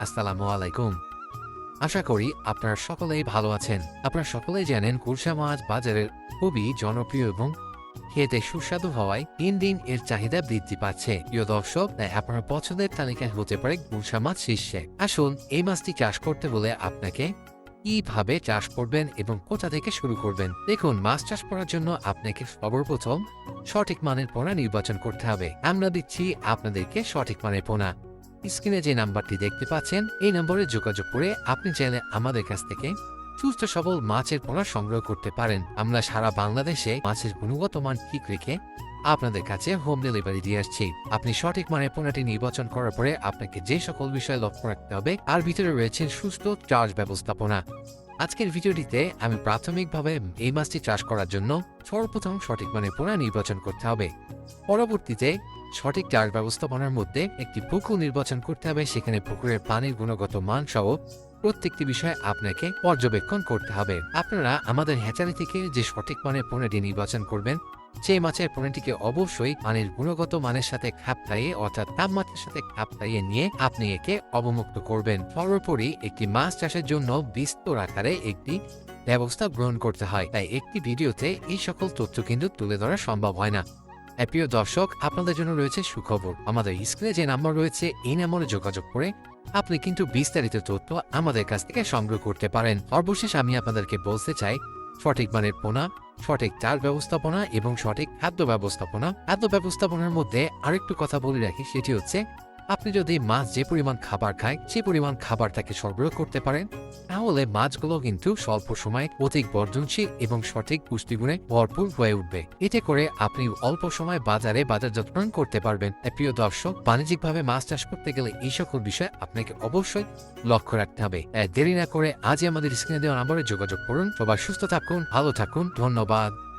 আসসালামু আলাইকুম। আশা করি আপনারা সকলেই ভালো আছেন। আপনারা সকলেই জানেন কুলসা মাছ বাজারের খুবই জনপ্রিয় এবং খেতে সুস্বাদু হওয়ায় দিন দিন এর চাহিদা বৃদ্ধি পাচ্ছে। প্রিয় দর্শক, তাই আপনার পছন্দের তালিকায় হতে পারে গুলশা মাছ শীর্ষে। আসুন এই মাছটি চাষ করতে হলে আপনাকে কীভাবে চাষ করবেন এবং কোথা থেকে শুরু করবেন? দেখুন, মাছ চাষ করার জন্য আপনাকে সর্বপ্রথম সঠিক মানের পোনা নির্বাচন করতে হবে। আমরা দিচ্ছি আপনাদেরকে সঠিক মানের পোনা। স্ক্রিনে যে নাম্বারটি দেখতে পাচ্ছেন, এই নম্বরে যোগাযোগ করে আপনি চাইলে আমাদের কাছ থেকে সুস্থ সবল মাছের পোনা সংগ্রহ করতে পারেন। আমরা সারা বাংলাদেশে মাছের গুণগত মান ঠিক রেখে আপনাদের কাছে হোম ডেলিভারি দিয়ে আসছি। আপনি সঠিক মানে পোনাটি নির্বাচন করার পরে আপনাকে যে সকল বিষয়ে লক্ষ্য রাখতে হবে, তার ভিতরে রয়েছে সুস্থ চার্জ ব্যবস্থাপনা। আজকের ভিডিওটিতে আমি প্রাথমিকভাবে এই মাছটি চাষ করার জন্য সর্বপ্রথম সঠিক মানের পোনা নির্বাচন করতে হবে। পরবর্তীতে সঠিক চাষ ব্যবস্থাপনার মধ্যে একটি পুকুর নির্বাচন করতে হবে, সেখানে পুকুরের পানির গুণগত মান সহ প্রত্যেকটি বিষয় আপনাকে পর্যবেক্ষণ করতে হবে। আপনারা আমাদের হ্যাচারি থেকে যে সঠিক মানের পণ্যটি নির্বাচন করবেন সেই মাছের পণ্যটিকে অবশ্যই পানির গুণগত মানের সাথে খাপ খাইয়ে, অর্থাৎ তাপমাত্রার সাথে খাপ খাইয়ে নিয়ে আপনি একে অবমুক্ত করবেন। সর্বোপরি একটি মাছ চাষের জন্য বিস্তর আকারে একটি ব্যবস্থা গ্রহণ করতে হয়। তাই একটি ভিডিওতে এই সকল তথ্য কিন্তু তুলে ধরা সম্ভব হয় না। প্রিয় দর্শক, আপনাদের জন্য রয়েছে সুখবর। আমাদের স্ক্রিনে যে নাম্বার রয়েছে, এই নাম্বারে যোগাযোগ করে আপনি কিন্তু বিস্তারিত তথ্য আমাদের কাছ থেকে সংগ্রহ করতে পারেন। সর্বশেষ আমি আপনাদেরকে বলতে চাই, সঠিক মানের পোনা সঠিক চাল ব্যবস্থাপনা এবং সঠিক খাদ্য ব্যবস্থাপনা। খাদ্য ব্যবস্থাপনার মধ্যে আরেকটু কথা বলে রাখি, সেটি হচ্ছে আপনি যদি মাছ যে পরিমাণ খাবার খায়, সে পরিমাণ খাবার তাকে সরবরাহ করতে পারেন। তাহলে মাছগুলো কিন্তু স্বল্প সময়ে অধিক বর্জনশীল এবং সঠিক পুষ্টিগুণে ভরপুর হয়ে উঠবে। এতে করে আপনি অল্প সময় বাজারে বাজার যত্ন করতে পারবেন। প্রিয় দর্শক, বাণিজ্যিকভাবে মাছ চাষ করতে গেলে এই সকল বিষয়ে আপনাকে অবশ্যই লক্ষ্য রাখতে হবে। দেরি না করে আজই আমাদের স্ক্রিনে দেওয়া নম্বরে যোগাযোগ করুন। সবাই সুস্থ থাকুন, ভালো থাকুন। ধন্যবাদ।